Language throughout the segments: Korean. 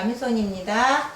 마미손입니다.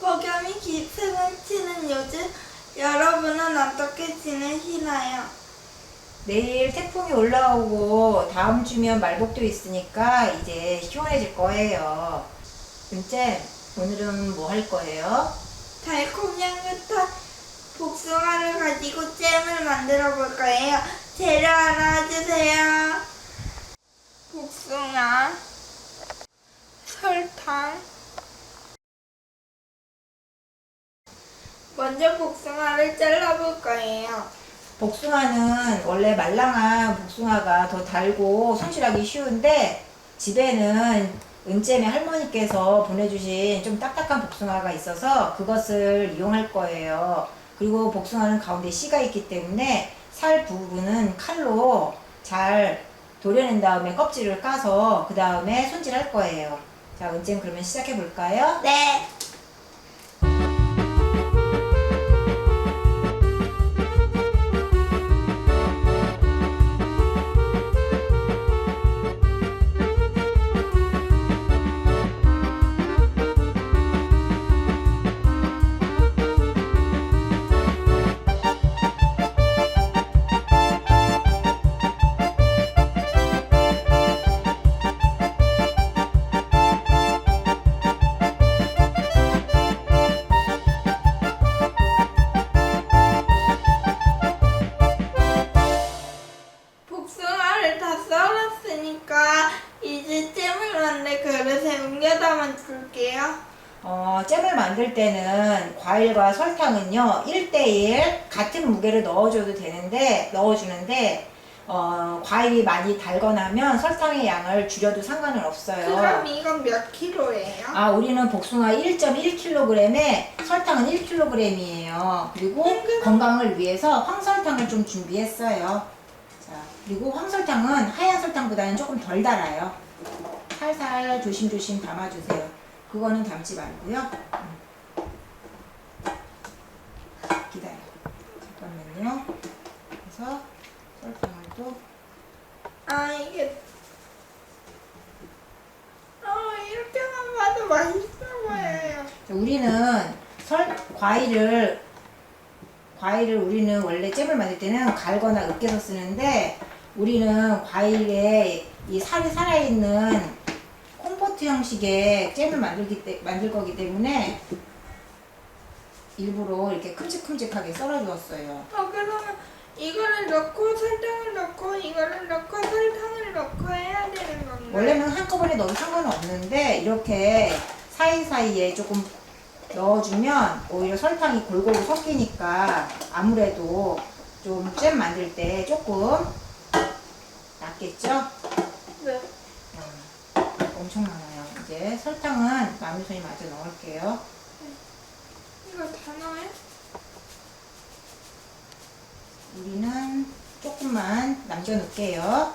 폭염이 기승을 치는 요즘 여러분은 어떻게 지내시나요? 내일 태풍이 올라오고 다음 주면 말복도 있으니까 이제 시원해질 거예요. 은재, 오늘은 뭐 할 거예요? 달콤 향긋한 복숭아를 가지고 잼을 만들어 볼 거예요. 재료 알아주세요. 복숭아, 설탕. 먼저 복숭아를 잘라볼 거예요. 복숭아는 원래 말랑한 복숭아가 더 달고 손질하기 쉬운데 집에는 은잼의 할머니께서 보내주신 좀 딱딱한 복숭아가 있어서 그것을 이용할 거예요. 그리고 복숭아는 가운데 씨가 있기 때문에 살 부분은 칼로 잘 도려낸 다음에 껍질을 까서 그 다음에 손질할 거예요. 자, 은잼 그러면 시작해 볼까요? 네. 만들 때는 과일과 설탕은요, 1대1 같은 무게를 넣어줘도 되는데, 넣어주는데, 어, 과일이 많이 달거나 하면 설탕의 양을 줄여도 상관은 없어요. 그럼 이건 몇 킬로예요? 아, 우리는 복숭아 1.1kg에 설탕은 1kg이에요. 그리고 건강을 위해서 황설탕을 좀 준비했어요. 자, 그리고 황설탕은 하얀 설탕보다는 조금 덜 달아요. 살살 조심조심 담아주세요. 그거는 담지 말고요. 음. 기다려. 잠깐만요. 그래서 설탕을 또아 이게 아 이렇게만 봐도 맛있어 보여요. 자, 우리는 설 과일을 과일을 우리는 원래 잼을 만들 때는 갈거나 으깨서 쓰는데 우리는 과일에 이 살이 살아있는 콤포트 형식의 잼을 만들기 때, 만들 거기 때문에 일부러 이렇게 큼직큼직하게 썰어 주었어요. 어 그러면 이거를 넣고 설탕을 넣고 이거를 넣고 설탕을 넣고 해야 되는 건가요? 원래는 한꺼번에 넣어도 상관은 없는데 이렇게 사이사이에 조금 넣어주면 오히려 설탕이 골고루 섞이니까 아무래도 좀 잼 만들 때 조금 낫겠죠? 네. 음, 엄청 많아요. 이제 설탕은 마미손이 마저 넣을게요. 이거 다 넣어요? 우리는 조금만 남겨 놓을게요.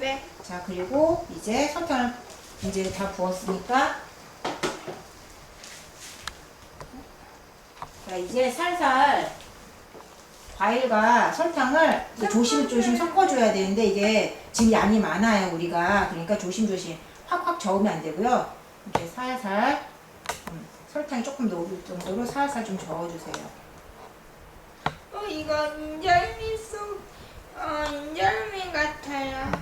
네. 자 그리고 이제 설탕을 이제 다 부었으니까 자 이제 살살 과일과 설탕을 이제 조심조심 섞어줘야 되는데 이게 지금 양이 많아요 우리가 그러니까 조심조심 확확 저으면 안 되고요 이렇게 살살 음, 설탕이 조금 녹을 정도로 살살 좀 저어주세요 어 이거 인절미 속 어, 인절미 같아요.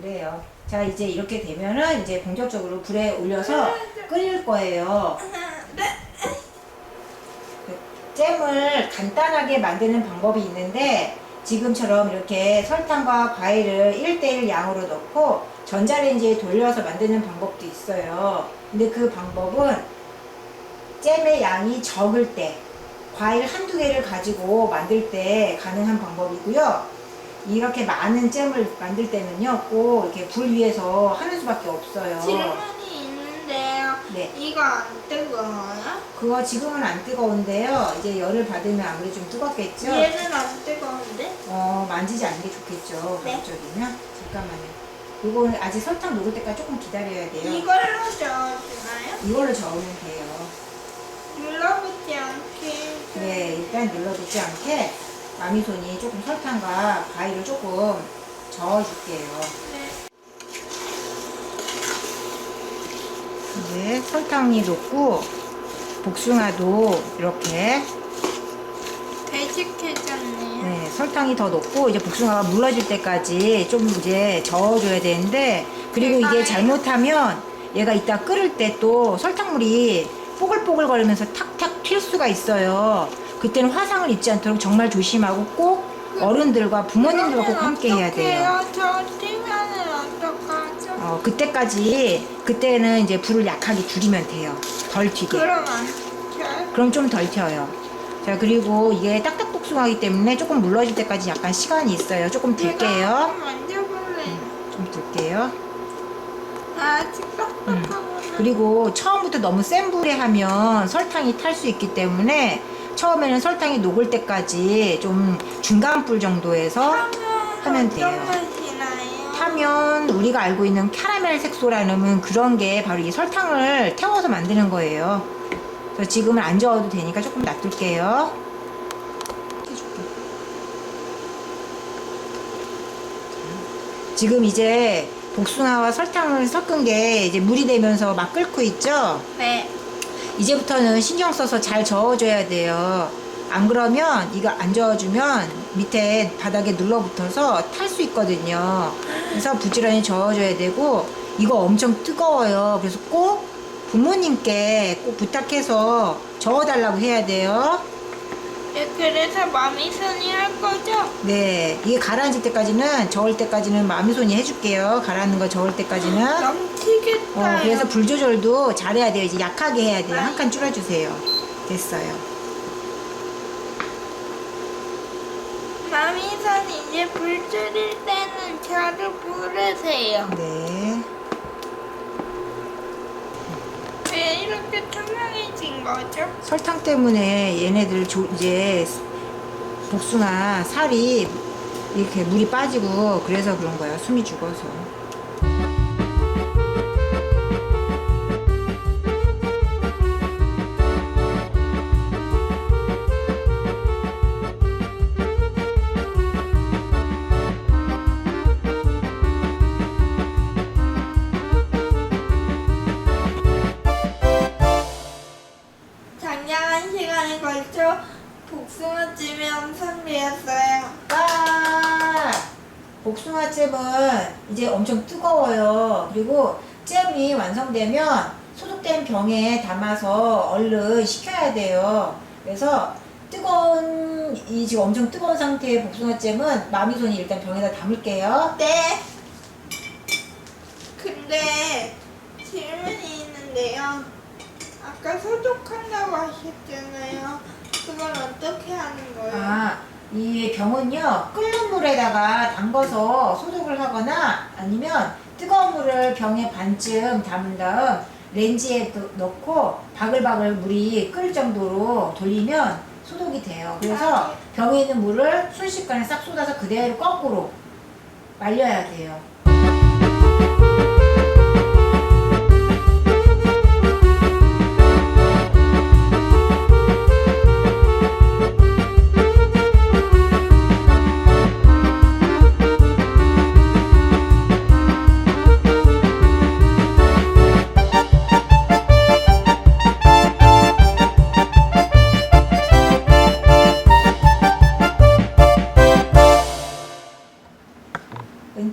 그래요 자 이제 이렇게 되면은 이제 본격적으로 불에 올려서 끓일 거예요 네. 잼을 간단하게 만드는 방법이 있는데 지금처럼 이렇게 설탕과 과일을 1대1 양으로 넣고 전자레인지에 돌려서 만드는 방법도 있어요. 근데 그 방법은 잼의 양이 적을 때 과일 한두 개를 가지고 만들 때 가능한 방법이고요. 이렇게 많은 잼을 만들 때는요, 꼭 이렇게 불 위에서 하는 수밖에 없어요. 질문이 있는데요. 네. 이거 안 뜨거워요? 그거 지금은 안 뜨거운데요. 이제 열을 받으면 아무래도 좀 뜨겁겠죠? 얘는 안 뜨거운데? 어, 만지지 않는 게 좋겠죠. 네. 가급적이면. 잠깐만요. 이거는 아직 설탕 녹을 때까지 조금 기다려야 돼요. 이걸로 저어주나요? 이걸로 저으면 돼요. 눌러붙지 않게. 네, 일단 눌러붙지 않게 마미손이 조금 설탕과 과일을 조금 저어줄게요. 네. 음, 이제 설탕이 녹고 복숭아도 이렇게 배식해졌네요. 네, 설탕이 더 녹고 이제 복숭아가 물러질 때까지 좀 이제 저어줘야 되는데 그리고 이게. 잘못하면 얘가 이따 끓을 때 또 설탕물이 뽀글뽀글 거리면서 탁탁 튈 수가 있어요. 그때는 화상을 입지 않도록 정말 조심하고 꼭 어른들과 부모님들과 꼭 함께 해야 돼요. 저 뛰면은 어떡하죠? 어, 그때까지 그때는 이제 불을 약하게 줄이면 돼요. 덜 튀게. 그럼 안 돼. 그럼 좀 덜 튀어요. 자 그리고 이게 딱딱 복숭아기 때문에 조금 물러질 때까지 약간 시간이 있어요. 조금 둘게요. 한번 만져볼래요. 좀 둘게요. 아직 딱딱하구나. 그리고 처음부터 너무 센 불에 하면 설탕이 탈 수 있기 때문에 처음에는 설탕이 녹을 때까지 좀 중간 불 정도에서 하면 돼요. 타면 우리가 알고 있는 캐러멜 색소라는 그런 게 바로 이 설탕을 태워서 만드는 거예요. 그래서 지금은 안 저어도 되니까 조금 놔둘게요. 지금 이제 복숭아와 설탕을 섞은 게 이제 물이 되면서 막 끓고 있죠? 네. 이제부터는 신경 써서 잘 저어줘야 돼요. 안 그러면 이거 안 저어주면 밑에 바닥에 눌러붙어서 탈 수 있거든요. 그래서 부지런히 저어줘야 되고 이거 엄청 뜨거워요. 그래서 꼭 부모님께 꼭 부탁해서 저어달라고 해야 돼요. 네, 그래서 마미손이 할 거죠? 네, 이게 가라앉을 때까지는 저을 때까지는 마미손이 해줄게요. 가라앉는 거 저을 때까지는. 넘치겠다. 어, 그래서 불 조절도 잘해야 돼요. 이제 약하게 해야 돼요. 한 칸 줄여주세요. 됐어요. 마미손 이제 불 줄일 때는 저를 부르세요. 네. 왜 이렇게 투명해진 거죠? 설탕 때문에 얘네들 조, 이제 복숭아 살이 이렇게 물이 빠지고 그래서 그런 거야. 숨이 죽어서. 복숭아찜이 완성되었어요. 와! 복숭아 잼은 이제 엄청 뜨거워요. 그리고 잼이 완성되면 소독된 병에 담아서 얼른 식혀야 돼요. 그래서 뜨거운 이 지금 엄청 뜨거운 상태의 복숭아 잼은 마미손이 일단 병에다 담을게요. 네. 근데 질문이 있는데요. 아까 소독한다고 하셨잖아요. 그건 어떻게 하는 거예요? 아, 이 병은요, 끓는 물에다가 담궈서 소독을 하거나 아니면 뜨거운 물을 병에 반쯤 담은 다음 렌즈에 또 넣고 바글바글 물이 끓을 정도로 돌리면 소독이 돼요. 그래서 병에 있는 물을 순식간에 싹 쏟아서 그대로 거꾸로 말려야 돼요.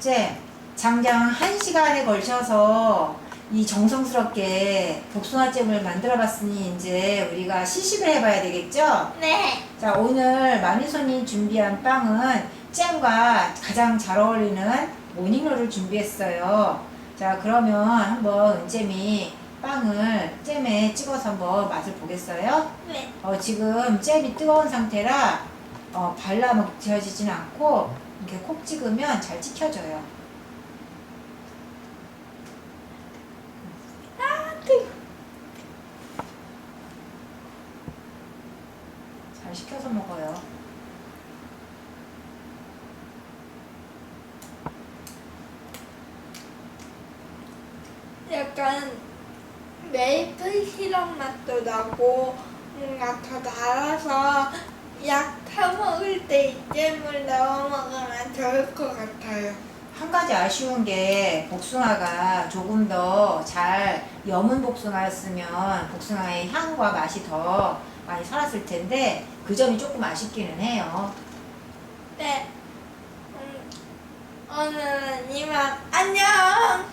은채, 장장 한시간에 걸쳐서 이 정성스럽게 복숭아잼을 만들어 봤으니 이제 우리가 시식을 해봐야 되겠죠? 네. 자, 오늘 마미손이 준비한 빵은 잼과 가장 잘 어울리는 모닝롤을 준비했어요. 자, 그러면 한번 은잼이 빵을 잼에 찍어서 한번 맛을 보겠어요? 네. 어, 지금 잼이 뜨거운 상태라 어, 발라 먹혀지진 않고 이렇게 콕 찍으면 잘 찍혀져요. 아, 뜨거. 잘 식혀서 먹어요. 약간 메이플 시럽 맛도 나고 뭔가 더 달아서 약 타 먹을 때 이 잼을 넣어 먹으면 좋을 것 같아요. 한 가지 아쉬운 게 복숭아가 조금 더잘 여문 복숭아였으면 복숭아의 향과 맛이 더 많이 살았을 텐데 그 점이 조금 아쉽기는 해요. 네. 음, 오늘은 이만 안녕.